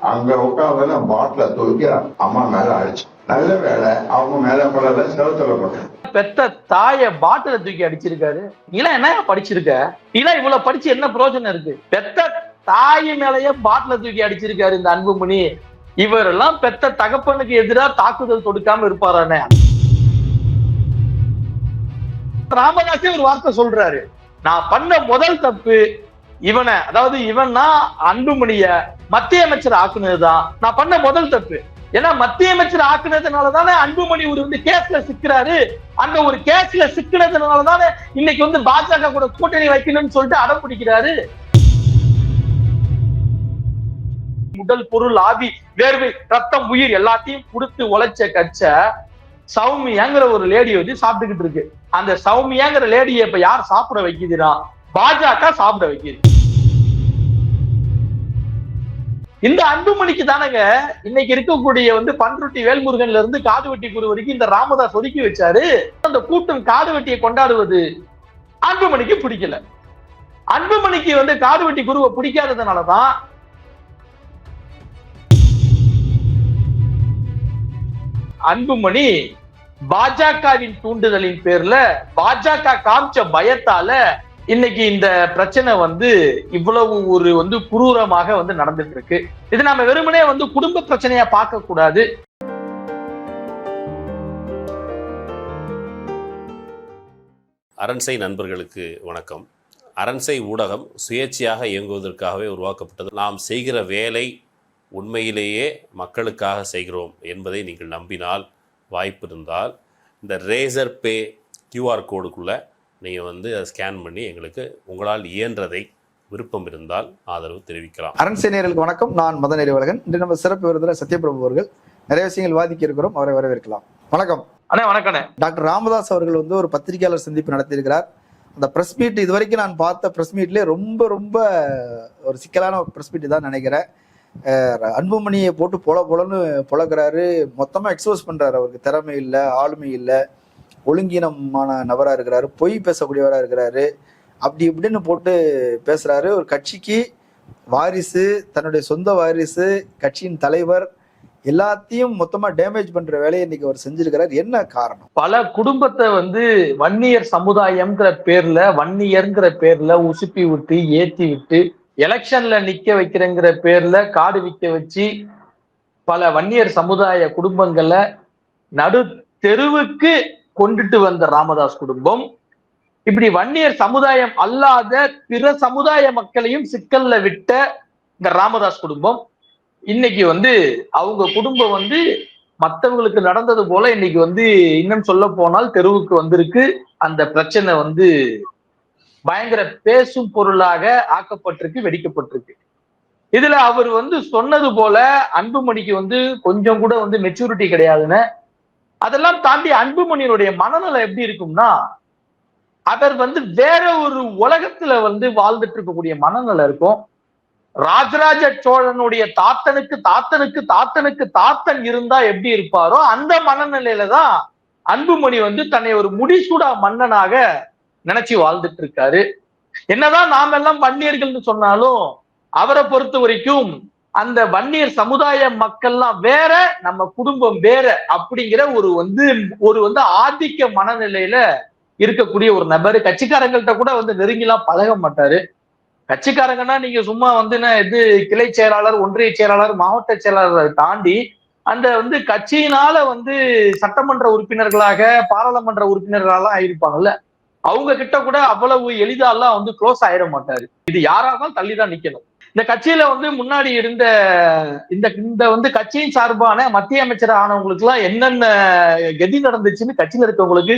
அங்க உட்காந்து பாட்டில தூக்கி அம்மா மேல அடிச்சு. நல்ல வேலை அவங்க மேல படல செவத்துல போட்டேன். பெத்த தாய பாட்டில தூக்கி அடிச்சிருக்காரு. இளம் என்ன படிச்சிருக்க? இளம் இவ்வளவு படிச்சு என்ன பிரயோஜனம் இருக்கு? பெத்த தாய் மேலயே பாட்டில தூக்கி அடிச்சிருக்காரு இந்த அன்புமணி. இவரெல்லாம் பெத்த தகப்பனுக்கு எதிரா தாக்குதல் தொடுக்காம இருப்பாரானே. ராமதாசே ஒரு வார்த்தை சொல்றாரு. நான் பண்ண முதல் தப்பு இவனை அதாவது இவன்னா அன்புமணிய மத்திய அமைச்சர் ஆக்குனதுதான். நான் பண்ண முதல் தப்பு. ஏன்னா மத்திய அமைச்சர் ஆக்குனதுனால தானே அன்புமணி ஒரு வந்து கேஸ்ல சிக்கிறாரு. அந்த ஒரு கேஸ்ல சிக்கினதுனால தானே இன்னைக்கு வந்து பாஜக கூட கூட்டணி வைக்கணும்னு சொல்லிட்டு அடம் பிடிக்கிறாரு. உடல் பொருள் ஆவி வேர்வை ரத்தம் உயிர் எல்லாத்தையும் கொடுத்து உழைச்ச கட்ச சௌமியாங்கிற ஒரு லேடி வந்து சாப்பிட்டுக்கிட்டு இருக்கு. அந்த சௌமியாங்கிற லேடியை இப்ப யார் சாப்பிட வைக்குதுன்னா பாஜக சாப்பிட வைக்கிறது. இந்த அன்புமணிக்கு தானங்க இன்னைக்கு இருக்கக்கூடிய வந்து பன்ருட்டி வேல்முருகன்ல இருந்து காது வெட்டி குரு வரைக்கும் இந்த ராமதாஸ் ஒதுக்கி வச்சாரு. அந்த கூட்டம் காது வெட்டியை கொண்டாடுவது அன்புமணிக்கு பிடிக்கல. அன்புமணிக்கு வந்து காது வெட்டி குருவை பிடிக்காததுனாலதான் அன்புமணி பாஜகவின் தூண்டுதலின் பேர்ல பாஜக காமிச்ச பயத்தால இன்னைக்கு இந்த பிரச்சனை வந்து இவ்வளவு ஒரு வந்து குரூரமாக வந்து நடந்துட்டு இருக்கு இது நம்ம வெறுமனே வந்து குடும்ப பிரச்சனையா பார்க்க கூடாது. அரண்சை நண்பர்களுக்கு வணக்கம். அரண்சை ஊடகம் சுயேட்சையாக இயங்குவதற்காகவே உருவாக்கப்பட்டது. நாம் செய்கிற வேலை உண்மையிலேயே மக்களுக்காக செய்கிறோம் என்பதை நீங்கள் நம்பினால் வாய்ப்பு இருந்தால் இந்த ரேசர் பே கியூஆர் கோடுக்குள்ளே நீங்கள் வந்து அதை ஸ்கேன் பண்ணி எங்களுக்கு உங்களால் இயன்றதை விருப்பம் இருந்தால் ஆதரவு தெரிவிக்கலாம். அரண்சேனியர்களுக்கு வணக்கம். நான் மதன் அறிவழகன் இன்று நம்ம சிறப்பு விருந்தினர் சத்யபிரபு அவர்கள் நிறைய விஷயங்கள் வாதிக்க இருக்கிறோம். அவரை வரவேற்கலாம். வணக்கம். அண்ணே வணக்கண்ணே டாக்டர் ராமதாஸ் அவர்கள் வந்து ஒரு பத்திரிகையாளர் சந்திப்பு நடத்தியிருக்கிறார். அந்த பிரஸ் மீட் இது வரைக்கும் நான் பார்த்த பிரஸ் மீட்லேயே ரொம்ப ரொம்ப ஒரு சிக்கலான பிரஸ் மீட் தான் நினைக்கிறேன். அன்புமணியை போட்டு பொல பொலன்னு புலக்கிறாரு. மொத்தமாக எக்ஸ்போஸ் பண்றாரு. அவருக்கு திறமை இல்லை ஆளுமை இல்லை. ஒழுங்கீனமான நபராக இருக்கிறாரு பொய் பேசக்கூடியவராக இருக்கிறாரு. அப்படி இப்படின்னு போட்டு பேசுகிறாரு ஒரு கட்சிக்கு வாரிசு தன்னுடைய சொந்த வாரிசு கட்சியின் தலைவர் எல்லாத்தையும் மொத்தமா டேமேஜ் பண்ற வேலையை இன்னைக்கு அவர் செஞ்சிருக்கிறார். என்ன காரணம்? பல குடும்பத்தை வந்து வன்னியர் சமுதாயம்ங்கிற பேர்ல வன்னியர்ங்கிற பேர்ல உசுப்பி விட்டு ஏத்தி விட்டு எலெக்ஷன்ல நிக்க வைக்கிறேங்கிற பேர்ல காடு விக்க வச்சு பல வன்னியர் சமுதாய குடும்பங்களை நடு தெருவுக்கு கொண்டுட்டு வந்த ராமதாஸ் குடும்பம். இப்படி வன்னியர் சமுதாயம் அல்லாத பிற சமுதாய மக்களையும் சிக்கல்ல விட்ட இந்த ராமதாஸ் குடும்பம். இன்னைக்கு வந்து அவங்க குடும்பம் வந்து மத்தவங்களுக்கு நடந்தது போல இன்னைக்கு வந்து இன்னும் சொல்ல போனால் தெருவுக்கு வந்திருக்கு. அந்த பிரச்சனை வந்து பயங்கர பேசும் பொருளாக ஆக்கப்பட்டிருக்கு வெடிக்கப்பட்டிருக்கு. இதுல அவர் வந்து சொன்னது போல அன்புமணிக்கு வந்து கொஞ்சம் கூட வந்து மெச்சூரிட்டி கிடையாதுன்னு அதெல்லாம் தாண்டி அன்புமணியினுடைய மனநிலை எப்படி இருக்கும்னா அவர் வந்து வேற ஒரு உலகத்துல வந்து வாழ்ந்துட்டு இருக்கக்கூடிய மனநிலை இருக்கும். ராஜராஜ சோழனுடைய தாத்தனுக்கு தாத்தனுக்கு தாத்தனுக்கு தாத்தன் இருந்தா எப்படி இருப்பாரோ அந்த மனநிலையில தான் அன்புமணி வந்து தன்னை ஒரு முடிசூடா மன்னனாக நினைச்சு வாழ்ந்துட்டு இருக்காரு. என்னதான் நாம் எல்லாம் வன்னியர்கள்னு சொன்னாலும் அவரை பொறுத்த வரைக்கும் அந்த வன்னியர் சமுதாய மக்கள்லாம் வேற நம்ம குடும்பம் வேற அப்படிங்கிற ஒரு வந்து ஒரு வந்து ஆதிக்க மனநிலையில இருக்கக்கூடிய ஒரு நபர். கட்சிக்காரங்கள்ட்ட கூட வந்து நெருங்கிலாம் பழக மாட்டாரு. கட்சிக்காரங்கன்னா நீங்க சும்மா வந்து இது கிளை செயலாளர் ஒன்றிய செயலாளர் மாவட்ட செயலாளரை தாண்டி அந்த வந்து கட்சியினால வந்து சட்டமன்ற உறுப்பினர்களாக பாராளுமன்ற உறுப்பினர்களாலாம் ஆயிருப்பாங்கல்ல. அவங்க கிட்ட கூட அவ்வளவு எளிதாலாம் வந்து க்ளோஸ் ஆயிட மாட்டாரு. இது யாரா தள்ளி தான் நிக்கணும். இந்த கட்சியில வந்து முன்னாடி இருந்த இந்த இந்த வந்து கட்சியின் சார்பான மத்திய அமைச்சர் ஆனவங்களுக்கு எல்லாம் என்னென்ன கதி நடந்துச்சுன்னு கட்சியில இருக்கவங்களுக்கு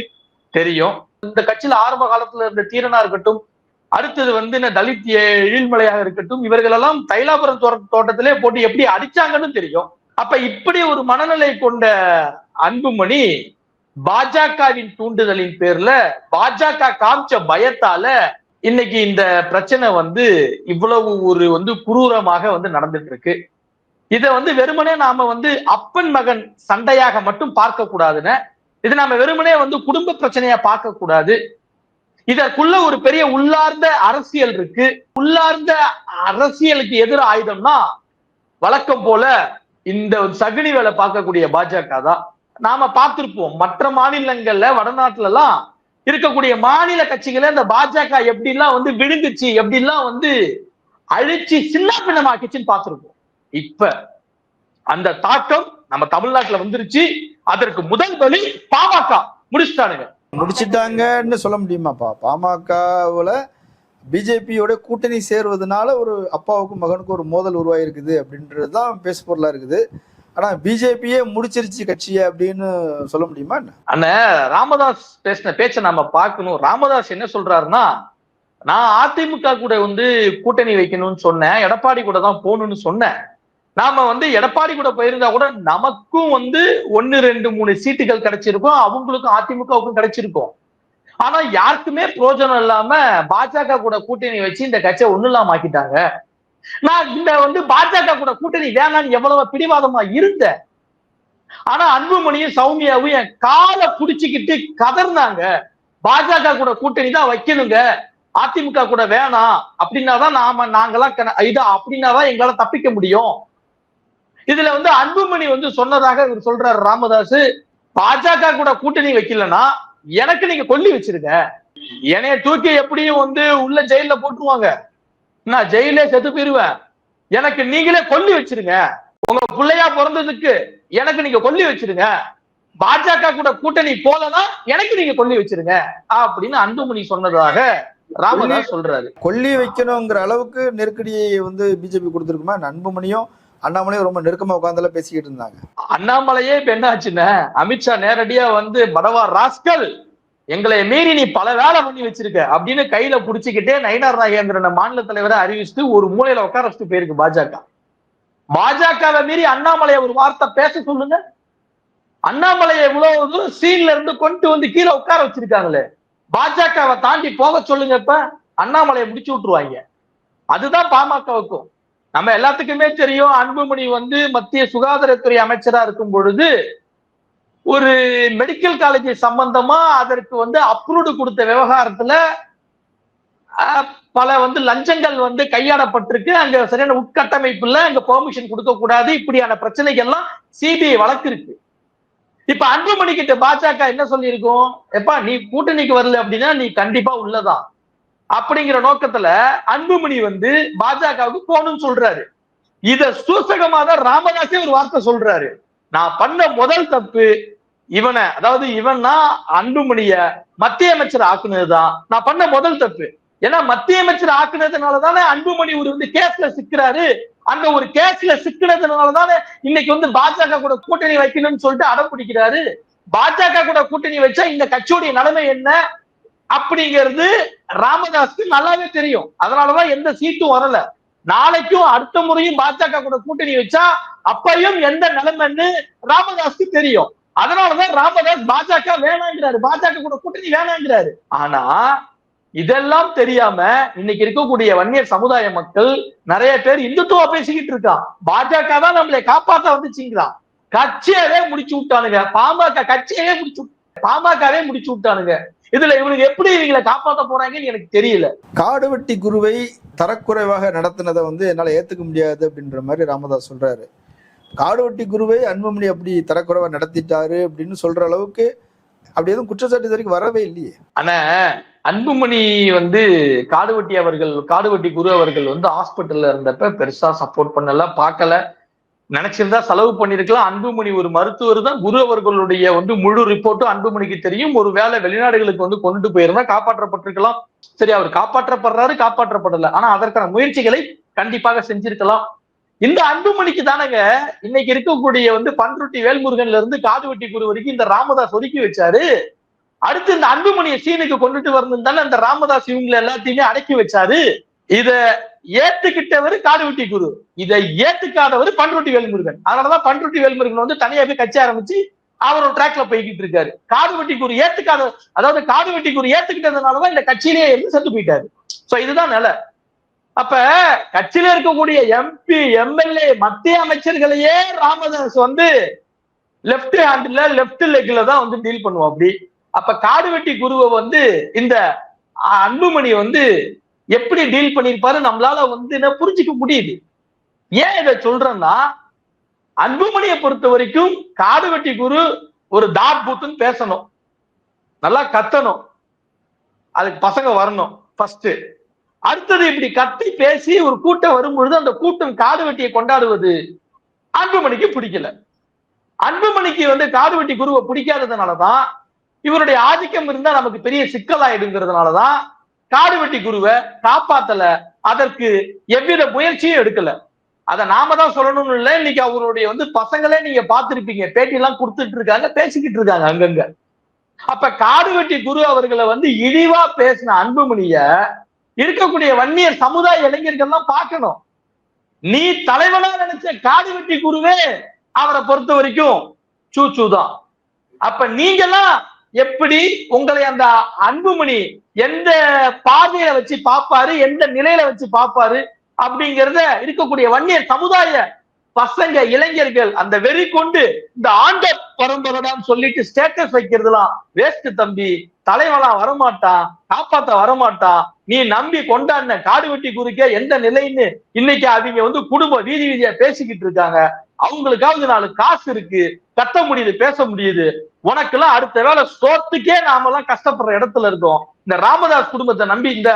தெரியும். இந்த கட்சியில ஆரம்ப காலத்துல இருந்த தீரனா இருக்கட்டும் அடுத்தது வந்து இந்த தலித் எழில்மலையாக இருக்கட்டும் இவர்களெல்லாம் தைலாபுரம் தோட்ட தோட்டத்திலே போட்டு எப்படி அடிச்சாங்கன்னு தெரியும். அப்ப இப்படி ஒரு மனநிலை கொண்ட அன்புமணி பாஜகவின் தூண்டுதலின் பேர்ல பாஜக காமிச்ச பயத்தால இன்னைக்கு இந்த பிரச்சனை வந்து இவ்வளவு ஒரு வந்து குரூரமாக வந்து நடந்துட்டு இருக்கு இதை வந்து வெறுமனே நாம வந்து அப்பன் மகன் சண்டையாக மட்டும் பார்க்க கூடாதுன்னு இது நாம வெறுமனே வந்து குடும்ப பிரச்சனையா பார்க்க கூடாது. இதற்குள்ள ஒரு பெரிய உள்ளார்ந்த அரசியல் இருக்கு. உள்ளார்ந்த அரசியலுக்கு எதிர் ஆயுதம்னா வழக்கம் போல இந்த சகுனி வேலை பார்க்கக்கூடிய பாஜக தான். நாம பார்த்திருப்போம். மற்ற மாநிலங்கள்ல வடநாட்டுல எல்லாம் இருக்கக்கூடிய மாநில கட்சிகளை இந்த பாஜக எப்படிலாம் வந்து விழுந்துச்சு எப்படிலாம் வந்து அழிச்சு சின்ன பின்னமாக்கிச்சுன்னு பார்த்துருக்கோம் இப்ப அந்த தாக்கம் நம்ம தமிழ்நாட்டுல வந்துருச்சு. அதற்கு முதல் பலி பாமக முடிச்சுட்டானுங்க. முடிச்சிட்டாங்கன்னு சொல்ல முடியுமாப்பா? பாமகவுல பிஜேபியோட கூட்டணி சேர்வதனால ஒரு அப்பாவுக்கும் மகனுக்கும் ஒரு மோதல் உருவாயிருக்குது அப்படின்றது தான் பேசு பொருளா இருக்குது. ஆனா பிஜேபியே முடிச்சிருச்சு கட்சியை அப்படின்னு சொல்ல முடியுமா என்ன? அண்ணன் ராமதாஸ் பேசின பேச்சை நம்ம பார்க்கணும். ராமதாஸ் என்ன சொல்றாருன்னா நான் அதிமுக கூட வந்து கூட்டணி வைக்கணும்னு சொன்னேன். எடப்பாடி கூட தான் போகணும்னு சொன்னேன். நாம வந்து எடப்பாடி கூட போயிருந்தா கூட நமக்கும் வந்து ஒன்னு ரெண்டு மூணு சீட்டுகள் கிடைச்சிருக்கும். அவங்களுக்கும் அதிமுகவுக்கும் கிடைச்சிருக்கும். ஆனா யாருக்குமே பிரயோஜனம் இல்லாம பாஜக கூட கூட்டணி வச்சு இந்த கட்சியை ஒண்ணு இல்லாம ஆக்கிட்டாங்க. நான் இந்த வந்து பாஜக கூட கூட்டணி வேணான்னு எவ்வளவு பிடிவாதமா இருந்தேன் ஆனா அன்புமணியும் சௌமியாவும் என் காலை புடிச்சுக்கிட்டு கதர்னாங்க. பாஜக கூட கூட்டணி தான் வைக்கணுங்க. அதிமுக கூட வேணாம். அப்படின்னாதான் நாம நாங்கெல்லாம் கன- இதா அப்படின்னாதான் எங்களால தப்பிக்க முடியும். இதுல வந்து அன்புமணி வந்து சொன்னதாக இவர் சொல்றாரு ராமதாஸ் பாஜக கூட கூட்டணி வைக்கலன்னா எனக்கு நீங்க கொல்லி வச்சிருங்க. என்னைய தூக்கி எப்படியும் வந்து உள்ள ஜெயில போட்டுருவாங்க. நான் ஜெயிலே செத்து போயிருவேன். எனக்கு நீங்களே கொல்லி வச்சிருங்க. உங்க பிள்ளையா பிறந்ததுக்கு எனக்கு நீங்க கொல்லி வச்சிருங்க. பாஜக கூட கூட்டணி போலனா எனக்கு நீங்க கொல்லி வச்சிருங்க. அப்படின்னு அன்புமணி சொன்னதாக ராமதாஸ் சொல்றாரு. கொல்லி வைக்கணுங்கிற அளவுக்கு நெருக்கடியை வந்து பிஜேபி கொடுத்துருக்குமா? அன்புமணியும் அண்ணாமலையும் ரொம்ப நெருக்கமா உட்கார்ந்தெல்லாம் பேசிக்கிட்டு இருந்தாங்க. அண்ணாமலையே இப்ப என்ன ஆச்சுன்னா அமித்ஷா நேரடியா வந்து படவா ராஸ்கல் எங்களை மீறி நீ பல வேலை பண்ணி வச்சிருக்க அப்படின்னு கையில புடிச்சுக்கிட்டே நயினார் நாகேந்திரன் மாநில தலைவரை அறிவிச்சுட்டு ஒரு மூலையில உட்கார வச்சுட்டு போயிருக்கு பாஜக. பாஜகவை மீறி அண்ணாமலையை ஒரு வார்த்தை பேச சொல்லுங்க. அண்ணாமலையை இவ்வளவு சீன்ல இருந்து கொண்டு வந்து கீழே உட்கார வச்சிருக்காங்களே. பாஜகவை தாண்டி போக சொல்லுங்க இப்ப. அண்ணாமலையை முடிச்சு விட்டுருவாங்க. அதுதான் பாமகவுக்கும். நம்ம எல்லாத்துக்குமே தெரியும். அன்புமணி வந்து மத்திய சுகாதாரத்துறை அமைச்சரா இருக்கும் பொழுது ஒரு மெடிக்கல் காலேஜ் சம்பந்தமா அதற்கு வந்து அப்ரூவ்டு கொடுத்த விவகாரத்துல பல வந்து லஞ்சங்கள் வந்து கையாடப்பட்டிருக்கு அங்க சரியான உட்கட்டமைப்பு இல்ல அங்க பெர்மிஷன் கொடுக்க கூடாது. இப்படியான பிரச்சனைகள்லாம் சிபிஐ வழக்கு இருக்கு இப்ப அன்புமணி கிட்ட பாஜக என்ன சொல்லியிருக்கோம்? எப்பா நீ கூட்டணிக்கு வரல அப்படின்னா நீ கண்டிப்பா உள்ளதான் அப்படிங்கிற நோக்கத்துல அன்புமணி வந்து பாஜகவுக்கு போகணும்னு சொல்றாரு. இத சூசகமா தான் ராமதாசே ஒரு வார்த்தை சொல்றாரு. நான் பண்ண முதல் தப்பு இவனை அதாவது இவன்னா அன்புமணிய மத்திய அமைச்சர் ஆக்குனதுதான். நான் பண்ண முதல் தப்பு. ஏன்னா மத்திய அமைச்சர் ஆக்குனதுனால தானே அன்புமணி ஒரு வந்து கேஸ்ல சிக்கிறாரு. அந்த ஒரு கேஸ்ல சிக்கினதுனால தானே இன்னைக்கு வந்து பாஜக கூட கூட்டணி வைக்கணும்னு சொல்லிட்டு அடம் பிடிக்கிறாரு. பாஜக கூட கூட்டணி வச்சா இந்த கட்சியுடைய நிலைமை என்ன? அப்படிங்கிறது ராமதாஸ்க்கு நல்லாவே தெரியும். அதனாலதான் எந்த சீட்டும் வரல. நாளைக்கும் அடுத்த முறையும் பாஜக கூட கூட்டணி வச்சா அப்பையும் எந்த நிலைமைன்னு ராமதாஸ்க்கு தெரியும். அதனாலதான் ராமதாஸ் பாஜக வேணாங்கிறாரு. பாஜக கூட கூட்டணி வேணாங்கிறாரு. ஆனா இதெல்லாம் தெரியாம இன்னைக்கு இருக்கக்கூடிய வன்னியர் சமுதாய மக்கள் நிறைய பேர் இந்துத்துவா பேசிக்கிட்டு இருக்கான் பாஜக தான் நம்மளை காப்பாத்த வந்துச்சுங்கிறான் கட்சியவே முடிச்சு விட்டானுங்க. பாமக கட்சியவே முடிச்சு பாமகவே முடிச்சு விட்டானுங்க. இதுல இவனுக்கு எப்படி இவங்களை காப்பாத்த போறாங்கன்னு எனக்கு தெரியல. காடுவெட்டி குருவை தரக்குறைவாக நடத்தினதை வந்து என்னால ஏத்துக்க முடியாது அப்படின்ற மாதிரி ராமதாஸ் சொல்றாரு. காடுவட்டி குருவை அன்புமணி அப்படி தரக்குறைவா நடத்திட்டாரு அப்படின்னு சொல்ற அளவுக்கு அப்படி எதுவும் குற்றச்சாட்டு இது வரைக்கும் வரவே இல்லையே. ஆனா அன்புமணி வந்து காடுவெட்டி அவர்கள் காடுவெட்டி குரு அவர்கள் வந்து ஹாஸ்பிட்டல்ல இருந்தப்ப பெருசா சப்போர்ட் பண்ணல பார்க்கல. நினைச்சிருந்தா செலவு பண்ணிருக்கலாம். அன்புமணி ஒரு மருத்துவர் தான். குரு அவர்களுடைய வந்து முழு ரிப்போர்ட்டும் அன்புமணிக்கு தெரியும். ஒரு வேலை வெளிநாடுகளுக்கு வந்து கொண்டுட்டு போயிருந்தா காப்பாற்றப்பட்டிருக்கலாம். சரி அவர் காப்பாற்றப்படுறாரு காப்பாற்றப்படல. ஆனா அதற்கான முயற்சிகளை கண்டிப்பாக செஞ்சிருக்கலாம். இந்த அன்புமணிக்கு தானங்க இன்னைக்கு இருக்கக்கூடிய வந்து பன்ருட்டி வேல்முருகன்ல இருந்து காடுவெட்டி குரு வரைக்கும் இந்த ராமதாஸ் ஒதுக்கி வச்சாரு. அடுத்து இந்த அன்புமணியை சீனுக்கு கொண்டுட்டு வரணும் தானே அந்த ராமதாஸ் இவங்களை எல்லாத்தையுமே அடக்கி வச்சாரு. இத ஏத்துக்கிட்டவர் காடுவெட்டி குரு. இதை ஏத்துக்காதவர் பண்ருட்டி வேல்முருகன். அதனாலதான் பண்ருட்டி வேல்முருகன் வந்து தனியா போய் கட்சி ஆரம்பிச்சு அவர் ஒரு ட்ராக்ல போய்கிட்டு இருக்காரு. காடுவெட்டி குரு ஏத்துக்காத அதாவது காடுவெட்டி குரு ஏத்துக்கிட்டதுனாலதான் இந்த கட்சியிலேயே இருந்து செத்து போயிட்டாரு. சோ இதுதான் நிலை. அப்ப கட்சியில இருக்கக்கூடிய எம்பி எம்எல்ஏ மத்திய அமைச்சர்களையே ராமதாஸ் வந்து லெப்ட் ஹேண்ட்ல லெப்ட் லெக்ல தான் வந்து டீல் பண்ணுவோம் அப்படி அப்ப காடுவெட்டி குருவை வந்து இந்த அன்புமணி வந்து எப்படி டீல் பண்ணிருப்பாரு நம்மளால வந்து என்ன புரிஞ்சுக்க முடியுது? ஏன் இதை சொல்றேன்னா அன்புமணியை பொறுத்த வரைக்கும் காடு வெட்டி குரு ஒரு தாட் பூத்துன்னு பேசணும். நல்லா கத்தணும். அதுக்கு பசங்க வரணும் ஃபர்ஸ்ட் அடுத்தது இப்படி கத்தி பேசி ஒரு கூட்டம் வரும்பொழுது அந்த கூட்டம் காடு வெட்டியை கொண்டாடுவது அன்புமணிக்கு பிடிக்கல. அன்புமணிக்கு வந்து காடு வெட்டி குருவை பிடிக்காததுனாலதான் இவருடைய ஆதிக்கம் இருந்தா நமக்கு பெரிய சிக்கலாயிடுங்கிறதுனாலதான் காடு வெட்டி குருவை காப்பாத்தல அதற்கு எவ்வித முயற்சியும் எடுக்கல. அதை நாம தான் சொல்லணும்னு இல்லை. இன்னைக்கு அவருடைய வந்து பசங்களே நீங்க பார்த்திருப்பீங்க. பேட்டி எல்லாம் கொடுத்துட்டு இருக்காங்க பேசிக்கிட்டு இருக்காங்க அங்கங்க. அப்ப காடு வெட்டி குரு அவர்களை வந்து இழிவா பேசின அன்புமணிய இருக்கக்கூடிய வன்னியர் சமுதாய இளைஞர்கள்லாம் பார்க்கணும். நீ தலைவனா நினைச்ச காடு வெட்டி குருவே அவரை பொறுத்த வரைக்கும் சூச்சு தான். அப்ப நீங்கெல்லாம் எப்படி உங்களை அந்த அன்புமணி எந்த பார்வையில வச்சு பார்ப்பாரு எந்த நிலையில வச்சு பார்ப்பாரு அப்படிங்கிறத இருக்கக்கூடிய வன்னியர் சமுதாய பசங்க இளைஞர்கள் அந்த வெறி கொண்டு இந்த ஆண்ட பரம்பரைதான் சொல்லிட்டு ஸ்டேட்டஸ் வைக்கிறதுலாம் வேஸ்ட் தம்பி. தலைவலாம் வரமாட்டான் காப்பாத்த வரமாட்டான். நீ நம்பி கொண்டாடின காடு வெட்டி குறிக்க எந்த நிலைன்னு இன்னைக்கு அவங்க வந்து குடும்ப வீதி வீதியா பேசிக்கிட்டு இருக்காங்க. அவங்களுக்காவது நாலு காசு இருக்கு. கத்த முடியுது பேச முடியுது. உனக்கெல்லாம் அடுத்த வேலை சோத்துக்கே நாம எல்லாம் கஷ்டப்படுற இடத்துல இருக்கோம். இந்த ராமதாஸ் குடும்பத்தை நம்பி இந்த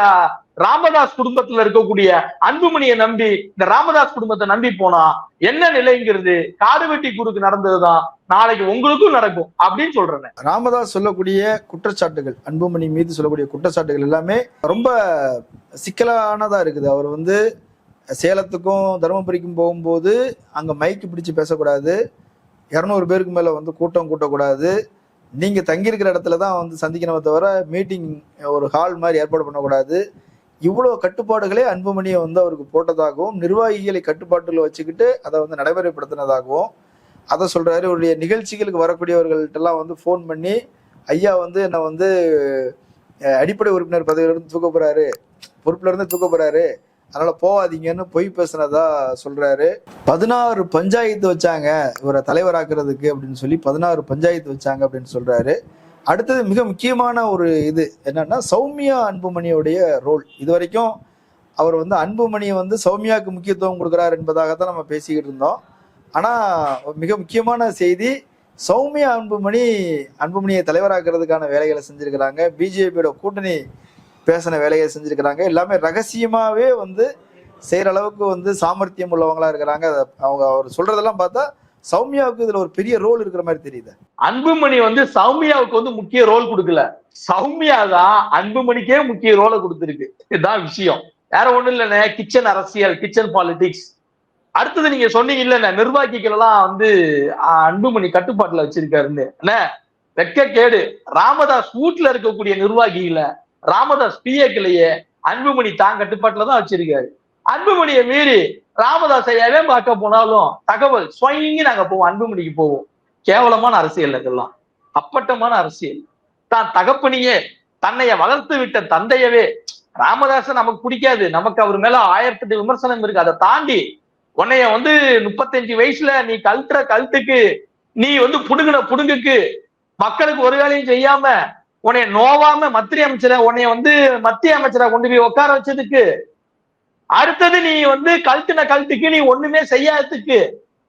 ராமதாஸ் குடும்பத்துல இருக்கக்கூடிய அன்புமணியை நம்பி இந்த ராமதாஸ் குடும்பத்தை நம்பி போனா என்ன நிலைங்கிறது? காடு வெட்டி குறுக்கு நடந்ததுதான். நாளைக்கு உங்களுக்கும் நடக்கும். அப்படின்னு சொல்றேன். ராமதாஸ் சொல்லக்கூடிய குற்றச்சாட்டுகள் அன்புமணி மீது சொல்லக்கூடிய குற்றச்சாட்டுகள் எல்லாமே ரொம்ப சிக்கலானதா இருக்குது. அவர் வந்து சேலத்துக்கும் தருமபுரிக்கும் போகும்போது அங்க மைக்கு பிடிச்சு பேசக்கூடாது. இரநூறு பேருக்கு மேல வந்து கூட்டம் கூட்டக்கூடாது. நீங்க தங்கியிருக்கிற இடத்துல தான் வந்து சந்திக்கணுமே தவிர மீட்டிங் ஒரு ஹால் மாதிரி ஏற்பாடு பண்ணக்கூடாது. இவ்வளோ கட்டுப்பாடுகளே அன்புமணியை வந்து அவருக்கு போட்டதாகவும் நிர்வாகிகளை கட்டுப்பாட்டில் வச்சுக்கிட்டு அதை வந்து நடைமுறைப்படுத்தினதாகவும் அதை சொல்றாரு. இவருடைய நிகழ்ச்சிகளுக்கு வரக்கூடியவர்கள்ட்டெல்லாம் வந்து ஃபோன் பண்ணி ஐயா வந்து என்னை வந்து அடிப்படை உறுப்பினர் பதவியிலிருந்து தூக்க போறாரு. பொறுப்புல இருந்து தூக்க போறாரு. அதனால போவாதீங்கன்னு பொய் பேசுனதா சொல்றாரு. பதினாறு பஞ்சாயத்து வச்சாங்க இவரை தலைவராக்குறதுக்கு அப்படின்னு சொல்லி பதினாறு பஞ்சாயத்து வச்சாங்க அப்படின்னு சொல்றாரு. அடுத்தது மிக முக்கியமான ஒரு இது என்னன்னா சௌமியா அன்புமணியுடைய ரோல். இது வரைக்கும் அவர் வந்து அன்புமணியை வந்து சௌமியாவுக்கு முக்கியத்துவம் கொடுக்குறாரு என்பதாகத்தான் நம்ம பேசிக்கிட்டு இருந்தோம். ஆனால் மிக முக்கியமான செய்தி சௌமியா அன்புமணி அன்புமணியை தலைவராக்குறதுக்கான வேலைகளை செஞ்சுருக்கிறாங்க. பிஜேபியோட கூட்டணி பேசின வேலையை செஞ்சிருக்கிறாங்க. எல்லாமே ரகசியமாகவே வந்து செய்கிற அளவுக்கு வந்து சாமர்த்தியம் உள்ளவங்களா இருக்கிறாங்க. அவங்க அவர் சொல்றதெல்லாம் பார்த்தா சௌமியாவுக்கு இதுல ஒரு பெரிய ரோல் இருக்கிற மாதிரி தெரியுது. அன்புமணி வந்து சௌமியாவுக்கு வந்து முக்கிய ரோல் கொடுக்கல. சௌமியா தான் அன்புமணிக்கே முக்கிய ரோலை கொடுத்துருக்கு. இதுதான் விஷயம். வேற ஒண்ணும் இல்லைண்ணே. கிச்சன் அரசியல் கிச்சன் பாலிடிக்ஸ் அடுத்தது நீங்க சொன்னீங்க இல்லைண்ணே நிர்வாகிகள் எல்லாம் வந்து அன்புமணி கட்டுப்பாட்டுல வச்சிருக்காருன்னு. என்ன வெக்க கேடு. ராமதாஸ் வீட்டுல இருக்கக்கூடிய நிர்வாகிகளை ராமதாஸ் பிஏக்களையே அன்புமணி தான் கட்டுப்பாட்டில் தான் வச்சிருக்காரு. அன்புமணியை மீறி ராமதாஸ் ஐயாவே பார்க்க போனாலும் தகவல் ஸ்வயங்கி நாங்க போவோம் அன்புமணிக்கு போவோம். கேவலமான அரசியல் இதெல்லாம். அப்பட்டமான அரசியல். தான் தகப்பனையே தன்னைய வளர்த்து விட்ட தந்தையவே ராமதாசன் நமக்கு பிடிக்காது. நமக்கு அவர் மேல ஆயிரத்தெட்டு விமர்சனம் இருக்கு. அதை தாண்டி உன்னைய வந்து முப்பத்தஞ்சு வயசுல நீ கழுத்துற கழுத்துக்கு நீ வந்து புடுங்கின புடுங்குக்கு மக்களுக்கு ஒரு வேலையும் செய்யாம உன்னைய நோவாம மத்திய அமைச்சரை உன்னைய வந்து மத்திய அமைச்சரை கொண்டு போய் உட்கார வச்சதுக்கு அடுத்தது நீ வந்து கழுத்துன கழுத்துக்கு நீ ஒண்ணுமே செய்யாததுக்கு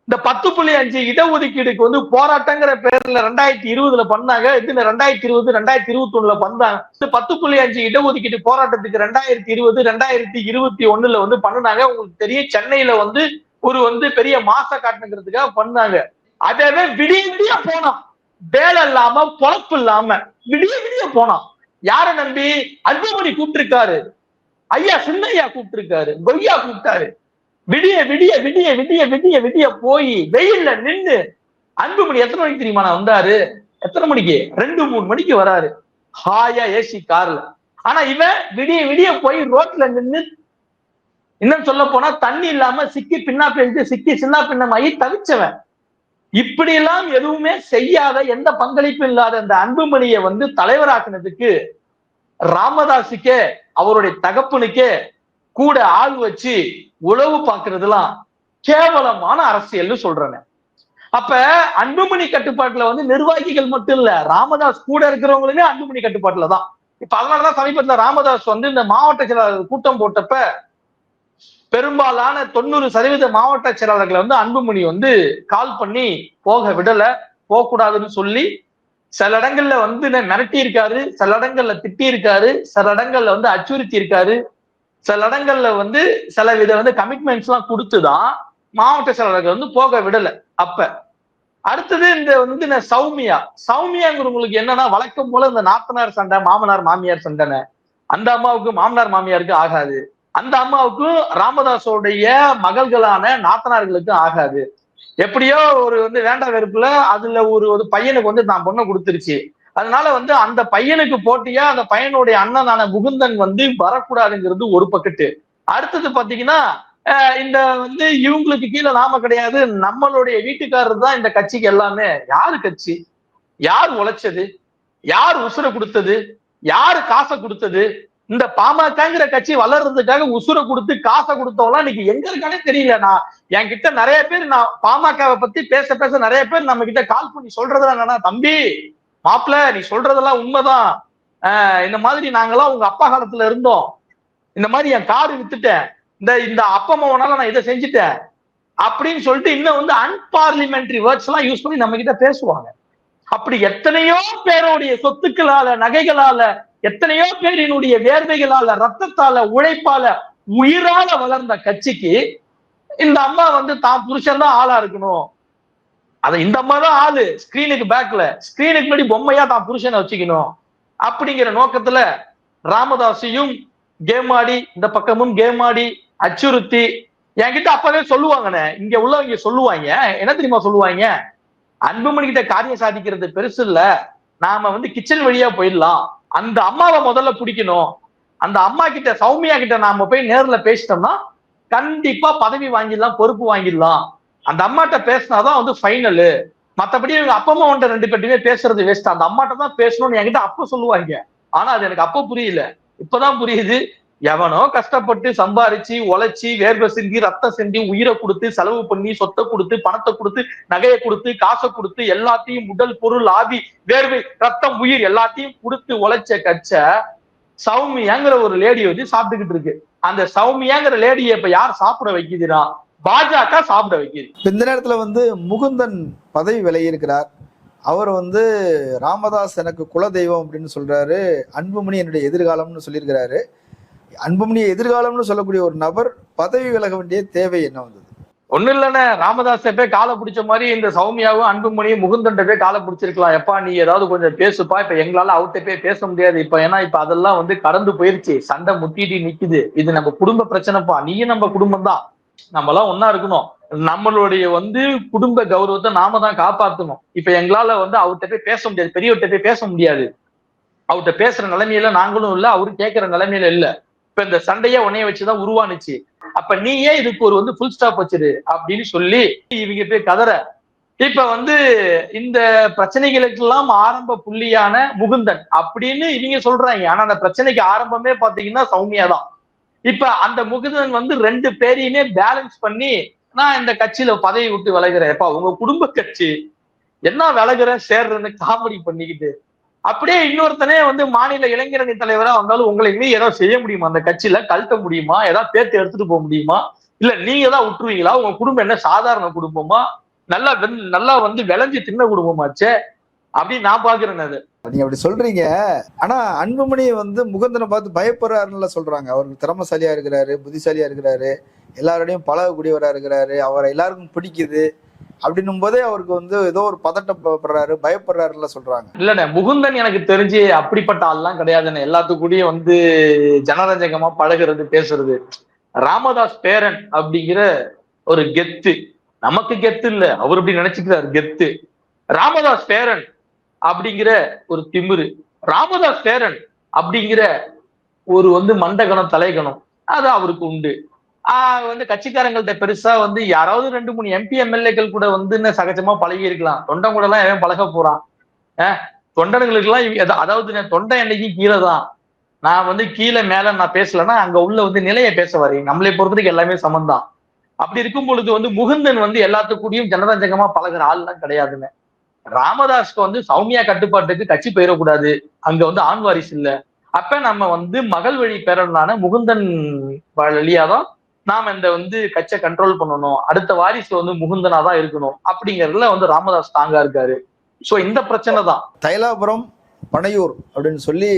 இந்த பத்து புள்ளி அஞ்சு இடஒதுக்கீடுக்கு வந்து போராட்டங்கிற பேர்ல ரெண்டாயிரத்தி இருபதுல பண்ணாங்க. இது ரெண்டாயிரத்தி இருபது ரெண்டாயிரத்தி இருபத்தி ஒண்ணுல பண்ணாங்க பத்து புள்ளி அஞ்சு இடஒதுக்கீடு போராட்டத்துக்கு ரெண்டாயிரத்தி இருபது ரெண்டாயிரத்தி இருபத்தி ஒண்ணுல வந்து பண்ணுனாங்க. உங்களுக்கு தெரியும் சென்னையில வந்து ஒரு வந்து பெரிய மாச காட்டுங்கிறதுக்காக பண்ணாங்க. அதவே விடிய விடிய போனான் வேலை இல்லாம பொழப்பு இல்லாம விடிய விடிய போனான். யார நம்பி? அன்புமணி கூப்பிட்டிருக்காரு. ஐயா சின்னையா கூப்பிட்டிருக்காரு. கொய்யா கூப்பிட்டாரு. விடிய விடிய விடிய விடிய விடிய விடிய போய் வெயில்ல நின்னு அன்புமணி எத்தனை மணிக்கு தெரியுமா நான் வந்தாரு? எத்தனை மணிக்கு? ரெண்டு மூணு மணிக்கு வராரு. ஹாயா ஏசி கார்ல. ஆனா இவன் விடிய விடிய போய் ரோட்ல நின்னு இன்னும் சொல்ல போனா தண்ணி இல்லாம சிக்கி பின்னா பெஞ்சு சிக்கி சின்ன பின்னமாயி தவிச்சவன். இப்படியெல்லாம் எதுவுமே செய்யாத எந்த பங்களிப்பும் இல்லாத அந்த அன்புமணியை வந்து தலைவராக்குனதுக்கு ராமதாஸுக்கே அவருடைய தகப்பனுக்கே கூட ஆள் வச்சு உழவு பார்க்கறதுலாம் கேவலமான அரசியல்னு சொல்றேன். அப்ப அன்புமணி கட்டுப்பாட்டுல வந்து நிர்வாகிகள் மட்டும் இல்ல ராமதாஸ் கூட இருக்கிறவங்களுமே அன்புமணி கட்டுப்பாட்டுல தான். இப்ப அதனாலதான் சமீபத்துல ராமதாஸ் வந்து இந்த மாவட்ட செயலாளர் கூட்டம் போட்டப்ப பெரும்பாலான தொண்ணூறு சதவீத மாவட்ட செயலாளர்களை வந்து அன்புமணி வந்து கால் பண்ணி போக விடல போகக்கூடாதுன்னு சொல்லி சில இடங்கள்ல வந்து மிரட்டி இருக்காரு சில இடங்கள்ல திட்டி இருக்காரு சில இடங்கள்ல வந்து அச்சுறுத்தி இருக்காரு சில இடங்கள்ல வந்து சில வித வந்து கமிட்மெண்ட்ஸ் எல்லாம் கொடுத்துதான் மாவட்ட செயலாளர்கள் வந்து போக விடல அப்ப. அடுத்தது இந்த வந்து சௌமியா சௌமியாங்கிறவங்களுக்கு என்னன்னா வழக்கம் போல இந்த நாத்தனார் சண்டை மாமனார் மாமியார் சண்டைன்னு. அந்த அம்மாவுக்கு மாமனார் மாமியாருக்கு ஆகாது. அந்த அம்மாவுக்கு ராமதாஸோடைய மகள்களான நாத்தனார்களுக்கு ஆகாது. எப்படியோ ஒரு வந்து வேண்டாம் வெறுப்புல அதுல ஒரு ஒரு பையனுக்கு வந்து நான் பொண்ணை கொடுத்துருச்சு. அதனால வந்து அந்த பையனுக்கு போட்டியா அந்த பையனுடைய அண்ணனான முகுந்தன் வந்து வரக்கூடாதுங்கிறது ஒரு பக்கத்து. அடுத்தது பாத்தீங்கன்னா இந்த வந்து இவங்களுக்கு கீழே நாம கிடையாது. நம்மளுடைய வீட்டுக்காரர் தான் இந்த கட்சிக்கு எல்லாமே. யாரு கட்சி? யார் உழைச்சது? யார் உசுரை கொடுத்தது? யாரு காசை கொடுத்தது? இந்த பாமகங்கிற கட்சி வளர்றதுக்காக உசுரை கொடுத்து காசை கொடுத்தவெல்லாம் இன்னைக்கு எங்க இருக்கானே தெரியல நான் என்கிட்ட நிறைய பேர் நான் பாமகவை பத்தி பேச பேச நிறைய பேர் நம்ம கிட்ட கால் பண்ணி சொல்றதெல்லாம் என்னன்னா தம்பி மாப்பிள்ள நீ சொல்றதெல்லாம் உண்மைதான். இந்த மாதிரி நாங்கெல்லாம் உங்க அப்பா காலத்துல இருந்தோம். இந்த மாதிரி என் காடு வித்துட்டேன். இந்த இந்த அப்பமாவனால நான் இதை செஞ்சுட்டேன். அப்படின்னு சொல்லிட்டு இன்னும் வந்து அன்பார்லிமெண்டரி வேர்ட்ஸ் எல்லாம் யூஸ் பண்ணி நம்ம கிட்ட பேசுவாங்க. அப்படி எத்தனையோ பேருடைய சொத்துக்களால நகைகளால எத்தனையோ பேரினுடைய வேர்வைகளால ரத்தத்தால உழைப்பால உயிரால வளர்ந்த கட்சிக்கு இந்த அம்மா வந்து தான் புருஷன் தான் ஆளா இருக்கணும். அத இந்த அம்மா தான் ஆளு. ஸ்கிரீனுக்கு பேக்ல ஸ்கிரீனுக்கு முன்னாடி பொம்மையா தான் புருஷனை வச்சுக்கணும். அப்படிங்கிற நோக்கத்துல ராமதாஸையும் கேம் ஆடி இந்த பக்கமும் கேம் ஆடி அச்சுறுத்தி என்கிட்ட அப்பவே சொல்லுவாங்கண்ணே. இங்க உள்ளவங்க சொல்லுவாங்க. என்ன தெரியுமா சொல்லுவாங்க? அன்புமணி கிட்ட காரியம் சாதிக்கிறது பெருசு இல்ல. நாம வந்து கிச்சன் வழியா போயிடலாம். அந்த அம்மாவை முதல்ல பிடிக்கணும். அந்த அம்மா கிட்ட சௌமியா கிட்ட நாம போய் நேர்ல பேசிட்டோம்னா கண்டிப்பா பதவி வாங்கிடலாம் பொறுப்பு வாங்கிடலாம். அந்த அம்மாட்ட பேசினாதான் வந்து ஃபைனலு மற்றபடி எங்க அப்பமா வந்துட்டு ரெண்டு பேர்ட்டுமே பேசுறது வேஸ்ட் அந்த அம்மாட்ட தான் பேசணும்னு என்கிட்ட அப்ப சொல்லுவாங்க. ஆனா அது எனக்கு அப்ப புரியல. இப்பதான் புரியுது. எவனோ கஷ்டப்பட்டு சம்பாரிச்சு உழைச்சி வேர்வை சிந்தி ரத்தம் செஞ்சு உயிரை கொடுத்து செலவு பண்ணி சொத்தை கொடுத்து பணத்தை கொடுத்து நகையை கொடுத்து காசை கொடுத்து எல்லாத்தையும் உடல் பொருள் ஆவி வேர்வை ரத்தம் உயிர் எல்லாத்தையும் கொடுத்து உழைச்ச கச்ச சௌமியாங்கிற ஒரு லேடி வந்து சாப்பிட்டுக்கிட்டு இருக்கு. அந்த சௌமியாங்கிற லேடியை இப்ப யார் சாப்பிட வைக்குதுன்னா பாஜக சாப்பிட வைக்குது. இந்த நேரத்துல வந்து முகுந்தன் பதவி விலகியிருக்கிறார். அவர் வந்து ராமதாஸ் எனக்கு குல தெய்வம் அப்படின்னு சொல்றாரு. அன்புமணி என்னுடைய எதிர்காலம்னு சொல்லியிருக்கிறாரு. அன்புமணி எதிர்காலம்னு சொல்லக்கூடிய ஒரு நபர் பதவி விலக வேண்டிய தேவை என்ன வந்தது? ஒண்ணு இல்லைன்னு ராமதாஸை போய் காலை பிடிச்ச மாதிரி இந்த சௌமியாவும் அன்புமணியும் முகுந்தன்ட்ட போய் காலை பிடிச்சிருக்கலாம். எப்பா நீ ஏதாவது கொஞ்சம் பேசுப்பா. இப்ப எங்களால அவர்கிட்ட போய் பேச முடியாது. இப்ப ஏன்னா இப்ப அதெல்லாம் வந்து கடந்து போயிருச்சு. சண்டை முட்டிட்டு நிக்குது. இது நம்ம குடும்ப பிரச்சனைப்பா. நீயும் நம்ம குடும்பம் தான். நம்ம எல்லாம் ஒன்னா இருக்கணும். நம்மளுடைய வந்து குடும்ப கௌரவத்தை நாம தான் காப்பாற்றணும் இப்ப எங்களால வந்து அவர்கிட்ட போய் பேச முடியாது. பெரியவர்கிட்ட போய் பேச முடியாது. அவர்கிட்ட பேசுற நிலைமையில நாங்களும் இல்லை. அவரு கேட்கிற நிலைமையில இல்லை. இப்ப இந்த சண்டையே உன்னைய வச்சுதான் உருவானுச்சு. அப்ப நீ ஏன் இதுக்கு ஒரு வந்து ஃபுல் ஸ்டாப் வச்சிரு அப்படின்னு சொல்லி இவங்க போய் கதற. இப்ப வந்து இந்த பிரச்சனைகளுக்கெல்லாம் ஆரம்ப புள்ளியான முகுந்தன் அப்படின்னு இவங்க சொல்றாங்க. ஆனா அந்த பிரச்சனைக்கு ஆரம்பமே பாத்தீங்கன்னா சௌமியா தான் இப்ப அந்த முகுந்தன் வந்து ரெண்டு பேரையுமே பேலன்ஸ் பண்ணி நான் இந்த கட்சியில பதவி விட்டு விலகுறேன் எப்பா உங்க குடும்ப கட்சி என்ன விலகுற? சேர்றன்னு காமெடி பண்ணிக்கிட்டு அப்படியே இன்னொருத்தனே வந்து மாநில இளைஞரணி தலைவரா வந்தாலும் உங்களை இனி ஏதாவது செய்ய முடியுமா? அந்த கட்சியில கழட்ட முடியுமா? ஏதாவது பேத்து எடுத்துட்டு போக முடியுமா? இல்ல நீங்க தான் விட்டுருவீங்களா? உங்க குடும்பம் என்ன சாதாரண குடும்பமா? நல்லா நல்லா வந்து விளைஞ்சு தின்ன குடும்பமாச்சே? அப்படின்னு நான் பாக்குறேன் அது நீங்க அப்படி சொல்றீங்க. ஆனா அன்புமணி வந்து முகந்தனை பார்த்து பயப்படுறாருன்னு சொல்றாங்க. அவருக்கு திறமசாலியா இருக்கிறாரு புத்திசாலியா இருக்கிறாரு. எல்லாரோடையும் பழகக்கூடியவரா இருக்கிறாரு. அவரை எல்லாருக்கும் பிடிக்குது. அப்படின்னும் போதே அவருக்கு வந்து ஏதோ ஒரு பதட்டப்படுறாரு பயப்படுறாருல சொல்றாங்க. இல்லண்ணே முகுந்தன் எனக்கு தெரிஞ்சு அப்படிப்பட்ட ஆள்லாம் கிடையாதுண்ணே. எல்லாத்துக்கூடயும் வந்து ஜனரஞ்சகமா பழகுறது பேசுறது. ராமதாஸ் பேரன் அப்படிங்கிற ஒரு கெத்து. நமக்கு கெத்து இல்ல அவர் இப்படி நினைச்சுக்கிறாரு கெத்து. ராமதாஸ் பேரன் அப்படிங்கிற ஒரு திமிரு. ராமதாஸ் பேரன் அப்படிங்கிற ஒரு வந்து மண்டகணம் தலைகணம் அது அவருக்கு உண்டு. வந்து கட்சிக்காரங்கள்ட்ட பெருசா வந்து யாராவது ரெண்டு மூணு எம்பி எம்எல்ஏக்கள் கூட வந்து என்ன சகஜமா பழகி இருக்கலாம். தொண்டன் கூட எல்லாம் எவன் பழக போறான். அஹ் தொண்டனுங்களுக்கு எல்லாம் அதாவது தொண்டை என்னைக்கு கீழே தான். நான் வந்து கீழே மேல நான் பேசலன்னா அங்க உள்ள வந்து நிலைய பேச வரேன் நம்மளை பொறுத்தவரைக்கும் எல்லாமே சமந்தான் அப்படி இருக்கும் பொழுது வந்து முகுந்தன் வந்து எல்லாத்துக்கூடியும் ஜனரஞ்சகமா பழகுற ஆள்லாம் கிடையாதுன்னு ராமதாஸ்க்கு வந்து சௌமியா கட்டுப்பாட்டுக்கு கட்சி போயிடக்கூடாது. அங்க வந்து ஆண் வாரிசு இல்லை. அப்ப நம்ம வந்து மகள் வழி பெறணும்னான முகுந்தன் வழியாதான் நாம் இந்த வந்து கட்சியை கண்ட்ரோல் பண்ணணும். அடுத்த வாரிசு வந்து முகுந்தனா தான் இருக்கணும். அப்படிங்கறதுல வந்து ராமதாஸ் ஸ்ட்ராங்கா இருக்காரு. ஸோ இந்த பிரச்சனை தான். தைலாபுரம் பனையூர் அப்படின்னு சொல்லி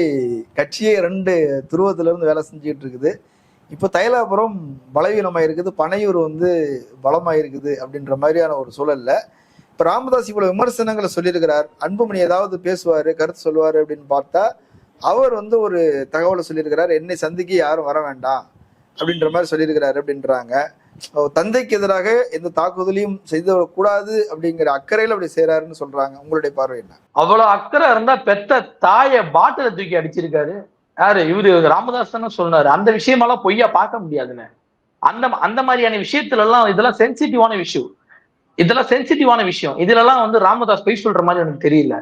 கட்சியே ரெண்டு துருவத்துல இருந்து வேலை செஞ்சுட்டு இருக்குது. இப்போ தைலாபுரம் பலவீனமாக இருக்குது. பனையூர் வந்து பலமாக இருக்குது அப்படின்ற மாதிரியான ஒரு சூழல்ல. இப்போ ராமதாஸ் இவ்வளோ விமர்சனங்களை சொல்லியிருக்கிறார். அன்புமணி ஏதாவது பேசுவார் கருத்து சொல்லுவார் அப்படின்னு பார்த்தா அவர் வந்து ஒரு தகவலை சொல்லியிருக்கிறார். என்னை சந்திக்க யாரும் வர வேண்டாம். அப்படின்ற மாதிரி சொல்லியிருக்கிறாரு அப்படின்றாங்க. தந்தைக்கு எதிராக எந்த தாக்குதலையும் செய்து கூடாது அப்படிங்கிற அக்கறையில் அப்படி செய்யறாருன்னு சொல்றாங்க. உங்களுடைய பார்வை என்ன? அவ்வளவு அக்கறை இருந்தா பெத்த தாய பாட்டில தூக்கி அடிச்சிருக்காரு. யாரு? இவரு ராமதாஸ் தானே சொன்னாரு. அந்த விஷயமெல்லாம் பொய்யா பார்க்க முடியாதுன்னு. அந்த அந்த மாதிரியான விஷயத்துல எல்லாம் இதெல்லாம் சென்சிட்டிவான விஷயம். இதெல்லாம் சென்சிட்டிவான விஷயம். இதுல எல்லாம் வந்து ராமதாஸ் பொய் சொல்ற மாதிரி எனக்கு தெரியல.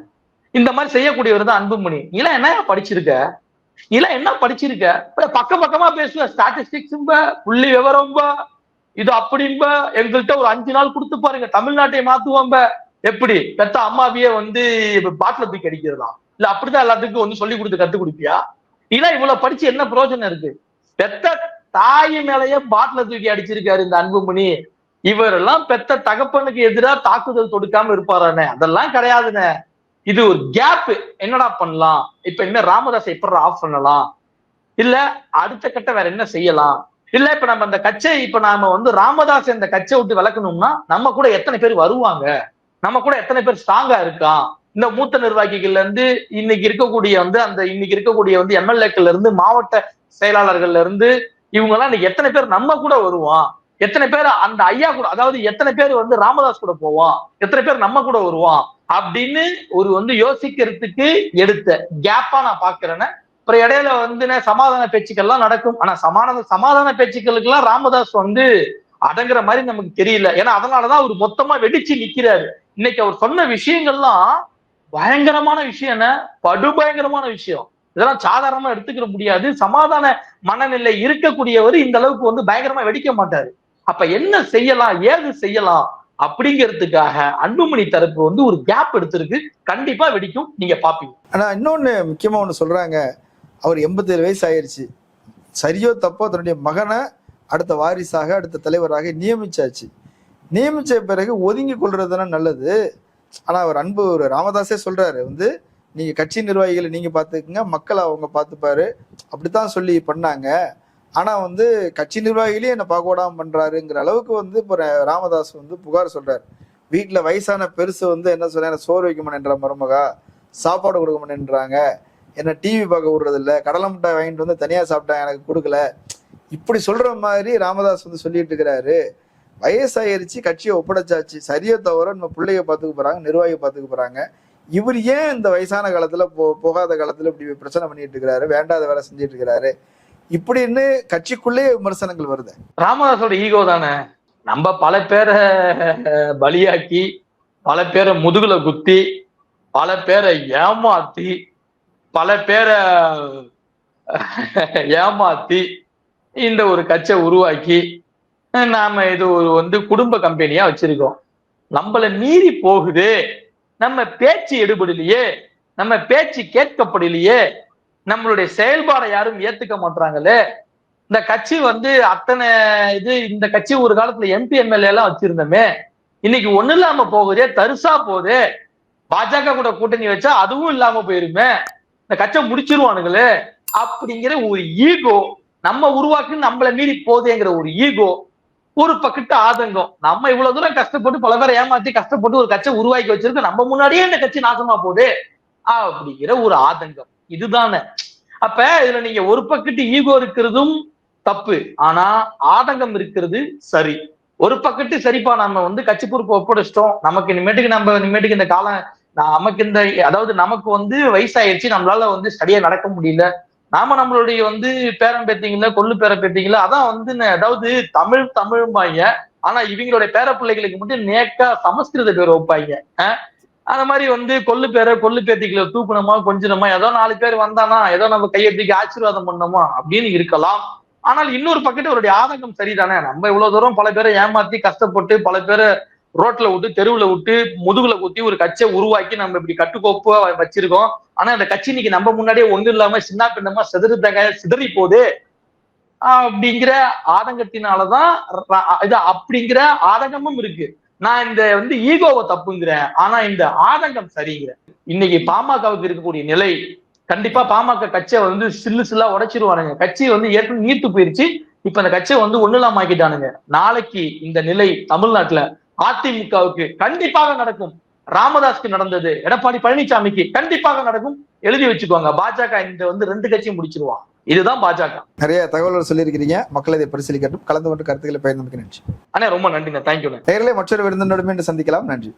இந்த மாதிரி செய்யக்கூடியவர் தான் அன்புமணி. இல்ல என்ன படிச்சிருக்க? இதெல்லாம் என்ன படிச்சிருக்க? பக்க பக்கமா பேசுவ ஸ்டாட்டிஸ்டிக்ஸ் புள்ளி விவரம் இது அப்படின்ப எங்கள்கிட்ட ஒரு அஞ்சு நாள் கொடுத்து பாருங்க. தமிழ்நாட்டை மாத்துவோம்ப எப்படி? பெத்த அம்மாவிய வந்து பாட்டில தூக்கி அடிக்கிறதா இல்ல அப்படிதான் எல்லாத்துக்கும் வந்து சொல்லி கொடுத்து கத்து கொடுப்பியா? இல்ல இவ்வளவு படிச்சு என்ன பிரயோஜனம் இருக்கு? பெத்த தாய் மேலேயே பாட்டில தூக்கி அடிச்சிருக்காரு இந்த அன்புமணி. இவரெல்லாம் பெத்த தகப்பனுக்கு எதிராக தாக்குதல் தொடுக்காம இருப்பாரானே. அதெல்லாம் கிடையாதுண்ணே இது ஒரு கேப் என்னடா பண்ணலாம்? இப்ப என்ன ராமதாஸ் எப்படி ஆஃப் பண்ணலாம்? இல்ல அடுத்த கட்ட வேற என்ன செய்யலாம்? இல்ல இப்ப நம்ம அந்த கட்சியை இப்ப நாம வந்து ராமதாஸ் இந்த கட்சியை விட்டு விளக்கணும்னா நம்ம கூட எத்தனை பேர் வருவாங்க? நம்ம கூட எத்தனை பேர் ஸ்ட்ராங்கா இருக்கான் இந்த மூத்த நிர்வாகிகள்ல இருந்து இன்னைக்கு இருக்கக்கூடிய வந்து அந்த இன்னைக்கு இருக்கக்கூடிய வந்து எம்எல்ஏக்கள்ல இருந்து மாவட்ட செயலாளர்கள்ல இருந்து இவங்க எல்லாம் இன்னைக்கு எத்தனை பேர் நம்ம கூட வருவான்? எத்தனை பேர் அந்த ஐயா கூட அதாவது எத்தனை பேர் வந்து ராமதாஸ் கூட போவான்? எத்தனை பேர் நம்ம கூட வருவான்? அப்படின்னு ஒரு வந்து யோசிக்கிறதுக்கு எடுத்த கேப்பா நான் பாக்குறேன்னு அப்புறம் இடையில வந்து சமாதான பேச்சுக்கள்லாம் நடக்கும். ஆனா சமாதான சமாதான பேச்சுக்களுக்கு எல்லாம் ராமதாஸ் வந்து அடங்குற மாதிரி நமக்கு தெரியல. ஏன்னா அதனாலதான் அவர் மொத்தமா வெடிச்சு நிக்கிறாரு. இன்னைக்கு அவர் சொன்ன விஷயங்கள்லாம் பயங்கரமான விஷயம் என்ன? படுபயங்கரமான விஷயம். இதெல்லாம் சாதாரணமா எடுத்துக்கிற முடியாது. சமாதான மனநிலை இருக்கக்கூடியவர் இந்த அளவுக்கு வந்து பயங்கரமா வெடிக்க மாட்டாரு. அப்ப என்ன செய்யலாம்? ஏது செய்யலாம்? அப்படிங்கிறதுக்காக அன்புமணி தரப்பு வந்து ஒரு கேப் எடுத்திருக்கு. கண்டிப்பா வெடிக்கும். நீங்க பாப்பீங்க. ஆனா இன்னொன்னு முக்கியமா ஒண்ணு சொல்றாங்க. அவர் எண்பத்தேழு வயசு ஆயிடுச்சு சரியோ தப்போ தன்னுடைய மகனை அடுத்த வாரிசாக அடுத்த தலைவராக நியமிச்சாச்சு. நியமிச்ச பிறகு ஒதுங்கி கொள்றது நல்லது. ஆனா அவர் அன்பு ஒரு ராமதாஸே சொல்றாரு. வந்து நீங்க கட்சி நிர்வாகிகளை நீங்க பாத்துக்குங்க மக்களை அவங்க பாத்துப்பாரு. அப்படித்தான் சொல்லி பண்ணாங்க. ஆனா வந்து கட்சி நிர்வாகிகளே என்ன பாக்கோடாம பண்றாருங்கிற அளவுக்கு வந்து இப்போ ராமதாஸ் வந்து புகார் சொல்றாரு. வீட்டுல வயசான பெருசு வந்து என்ன சொல்ற சோறு வைக்க மாட்டேன்ற மருமகா சாப்பாடு கொடுக்க மாட்டேன்றாங்க. என்ன டிவி பார்க்க விடுறது இல்ல கடலை முட்டை வாங்கிட்டு வந்து தனியா சாப்பிட்டா எனக்கு கொடுக்கல. இப்படி சொல்ற மாதிரி ராமதாஸ் வந்து சொல்லிட்டு இருக்கிறாரு. வயசாயிருச்சு கட்சியை ஒப்படைச்சாச்சு. சரியோ தவிர நம்ம பிள்ளைய பாத்துக்க போறாங்க நிர்வாகியை பாத்துக்க போறாங்க. இவர் ஏன் இந்த வயசான காலத்துல போ போகாத காலத்துல இப்படி பிரச்சனை பண்ணிட்டு இருக்கிறாரு? வேண்டாத வேலை செஞ்சுட்டு இருக்கிறாரு. இப்படின்னு கட்சிக்குள்ளே விமர்சனங்கள் வருது. ராமதாஸோட ஈகோ தானே? நம்ம பல பேரை பலியாக்கி பல பேரை முதுகுல குத்தி பல பேரை ஏமாத்தி பல பேரை ஏமாத்தி இந்த ஒரு கட்சியை உருவாக்கி நாம இது ஒரு வந்து குடும்ப கம்பெனியா வச்சிருக்கோம். நம்மள மீறி போகுது. நம்ம பேச்சு எடுபடலையே. நம்ம பேச்சு கேட்கப்படலையே. நம்மளுடைய செயல்பாடை யாரும் ஏத்துக்க மாட்டாங்களே இந்த கட்சி வந்து அத்தனை இது இந்த கட்சி ஒரு காலத்துல எம்பி எம்எல்ஏ எல்லாம் வச்சிருந்தோமே. இன்னைக்கு ஒண்ணு இல்லாம போகுதே தரிசா போகுது. பாஜக கூட கூட்டணி வச்சா அதுவும் இல்லாம போயிருமே. இந்த கட்சியை முடிச்சிருவானுங்களே. அப்படிங்கிற ஒரு ஈகோ நம்ம உருவாக்கி நம்மள மீறி போதேங்கிற ஒரு ஈகோ ஒரு பக்கத்து ஆதங்கம். நம்ம இவ்வளவு தூரம் கஷ்டப்பட்டு பல பேரை ஏமாத்தி கஷ்டப்பட்டு ஒரு கட்சியை உருவாக்கி வச்சிருக்கோம் நம்ம முன்னாடியே இந்த கட்சி நாசமா போகுது. அப்படிங்கிற ஒரு ஆதங்கம். இதுதானே. அப்ப இதுல நீங்க ஒரு பக்கத்து ஈகோ இருக்கிறதும் தப்பு. ஆனா ஆதங்கம் இருக்கிறது சரி. ஒரு பக்கத்து சரிப்பா நம்ம வந்து கட்சி பொறுப்பு ஒப்படைச்சிட்டோம். நமக்கு இனிமேட்டுக்கு நம்ம இனிமேட்டுக்கு இந்த காலம் நமக்கு இந்த அதாவது நமக்கு வந்து வயசாயிருச்சு நம்மளால வந்து சரியா நடக்க முடியல. நாம நம்மளுடைய வந்து பேரன் பேத்திங்களா கொள்ளு பேர பேத்திங்களா அதான் வந்து அதாவது தமிழ் தமிழ்பாங்க ஆனா இவங்களுடைய பேர பிள்ளைகளுக்கு மட்டும் நேக்கா சமஸ்கிருத பேர் வைப்பாங்க அந்த மாதிரி வந்து கொள்ளு பேரை கொள்ளு பேத்திக்கல தூக்கணுமா கொஞ்சணுமா? ஏதோ நாலு பேர் வந்தானா ஏதோ நம்ம கையெழுத்திக்கு ஆசீர்வாதம் பண்ணோமா? அப்படின்னு இருக்கலாம். ஆனால் இன்னொரு பக்கத்து அவருடைய ஆதங்கம் சரிதானே? நம்ம இவ்வளவு தூரம் பல பேரை ஏமாத்தி கஷ்டப்பட்டு பல பேரை ரோட்ல விட்டு தெருவுல விட்டு முதுகுல குத்தி ஒரு கட்சியை உருவாக்கி நம்ம இப்படி கட்டுக்கோப்பா வச்சிருக்கோம். ஆனா அந்த கட்சி இன்னைக்கு நம்ம முன்னாடியே ஒண்ணு இல்லாம சின்ன பின்னமா சிதறு சிதறி போகுது. அப்படிங்கிற ஆதங்கத்தினாலதான் இது அப்படிங்கிற ஆதங்கமும் இருக்கு. நான் இந்த வந்து ஈகோவை தப்புங்கிறேன் ஆனா இந்த ஆதங்கம் சரிங்கிறேன். இன்னைக்கு பாமகவுக்கு இருக்கக்கூடிய நிலை கண்டிப்பா பாமக கட்சியை வந்து சில்லு சில்லா உடைச்சிருவானுங்க. கட்சி வந்து ஏற்கனவே நீர்த்து போயிருச்சு இப்ப அந்த கட்சியை வந்து ஒண்ணுலாம் ஆக்கிட்டானுங்க நாளைக்கு இந்த நிலை தமிழ்நாட்டுல அதிமுகவுக்கு கண்டிப்பாக நடக்கும். ராமதாஸ்க்கு நடந்தது எடப்பாடி பழனிசாமிக்கு கண்டிப்பாக நடக்கும். எழுதி வச்சுக்கோங்க பாஜக இந்த வந்து ரெண்டு கட்சியும் முடிச்சிருவான். இதுதான் பாஜக. நிறைய தகவல்கள் சொல்லியிருக்கிறீங்க. மக்கள் இதை பரிசீலிக்கட்டும். கலந்து கொண்டு கருத்துக்களை பயந்தமைக்கு நன்றி அண்ணே ரொம்ப நன்றிண்ணே. தேங்க்யூண்ணே நேரிலே மற்றொரு விருந்தினருடன் சந்திக்கலாம். நன்றி.